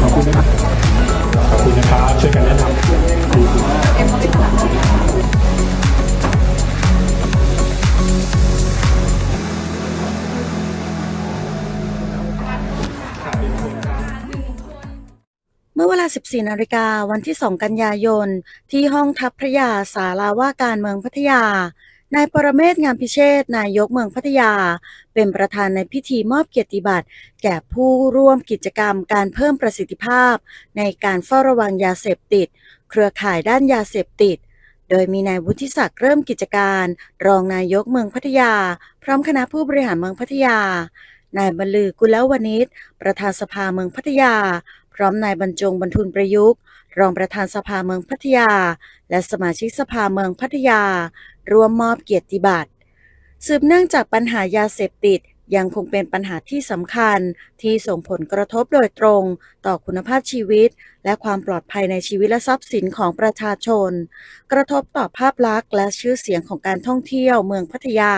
ขอบคุณนะครับขอบคุณนะครับ ช่วยกันแนะนำเมื่อเวลา 14 นาฬิกาวันที่ 2 กันยายน ที่ห้องทัพพระยาสาราว่าการเมืองพัทยา นายปรเมศงามพิเชษนายกเมืองพัทยา เป็นประธานในพิธีมอบเกียรติบัตร แก่ผู้ร่วมกิจกรรมการเพิ่มประสิทธิภาพ ในการเฝ้าระวังยาเสพติด เครือข่ายด้านยาเสพติด โดยมีนายวุฒิศักดิ์เริ่มกิจการ รองนายกเมืองพัทยา พร้อมคณะผู้บริหารเมืองพัทยา นายบรรลือกุลวณิชประธานสภาเมืองพัทยา พร้อมนายบรรจงบรรทุนประยุกต์รองประธานสภาเมืองพัทยา และสมาชิกสภาเมืองพัทยา ร่วมมอบเกียรติบัตรสืบเนื่องจากปัญหายาเสพติดยังคงเป็นปัญหาที่สำคัญที่ส่งผลกระทบโดยตรงต่อคุณภาพชีวิต และความปลอดภัยในชีวิตและทรัพย์สินของประชาชน กระทบต่อภาพลักษณ์และชื่อเสียงของการท่องเที่ยวเมืองพัทยา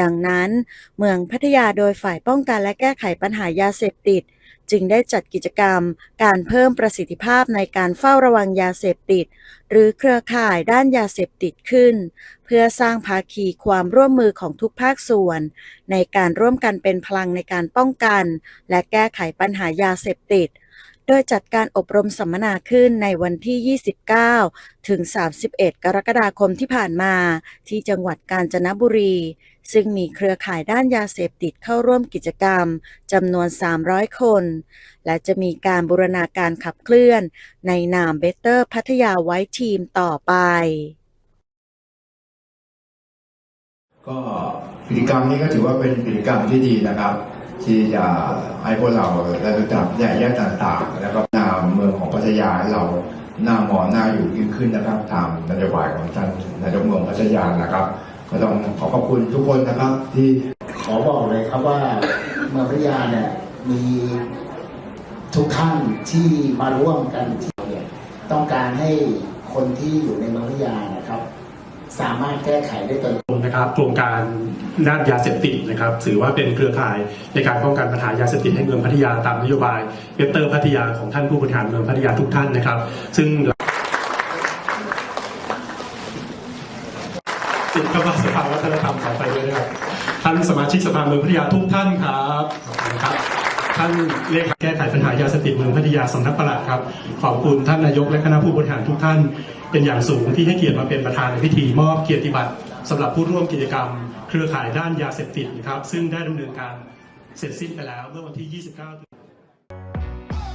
ดังนั้น เมืองพัทยาโดยฝ่ายป้องกันและแก้ไขปัญหายาเสพติด จึงได้จัดกิจกรรม การเพิ่มประสิทธิภาพในการเฝ้าระวังยาเสพติด หรือเครือข่ายด้านยาเสพติดขึ้น เพื่อสร้างภาคีความร่วมมือของทุกภาคส่วน ในการร่วมกันเป็นพลังในการป้องกัน และแก้ไขปัญหายาเสพติด โดยจัดการอบรมสัมมนาขึ้นในวันที่ 29 ถึง 31 กรกฎาคมที่ผ่านมา ที่จังหวัดกาญจนบุรี ซึ่งมีเครือข่ายด้านยาเสพติดเข้าร่วมกิจกรรมจำนวน 300 คน และจะมีการบูรณาการขับเคลื่อน ในนามเบเตอร์พัทยาไว้ทีมต่อไป ก็กิจกรรมนี้ก็ถือว่าเป็นกิจกรรมที่ดีนะครับ ที่จะให้พวกเราได้รู้จักแยกแยกต่างๆ แล้วก็นาเมืองของพัทยาให้เราหน้ามองหน้าอยู่ยิ่งขึ้นนะครับตามนโยบายของท่านนายกเมืองพัทยานะครับ ก็ต้องขอขอบคุณทุกคนนะครับที่ขอบอกเลยครับว่าเมืองพัทยาเนี่ยมีทุกท่านที่มาร่วมกันที่เนี่ยต้องการให้คนที่อยู่ในเมืองพัทยานะครับ สามารถแก้ไขได้ตนนะครับโครงการด้านยาเสพติดนะครับถือว่าเป็นเครือข่ายในการป้องกันปัญหายาเสพติดให้เมืองพัทยาตามนโยบายเวสเตอร์พัทยาของท่านผู้บริหารเมืองพัทยาทุกท่านนะครับ ซึ่งติดเข้ามาสภาวัฒนธรรมต่อไปด้วยนะครับท่านสมาชิกสภาเมืองพัทยาทุกท่านครับขอบคุณครับ ท่านเลขาแก้ไขปัญหายาเสพติดเมืองพัทยาสำนักปลัดครับ ขอบคุณท่านนายกและคณะผู้บริหารทุกท่าน เป็นอย่างสูงที่ให้เกียรติมาเป็นประธานในพิธีมอบเกียรติบัตรสำหรับผู้ร่วมกิจกรรม เครือข่ายด้านยาเสพติดนะครับซึ่งได้ดำเนินการเสร็จสิ้นไปแล้วเมื่อวันที่ 29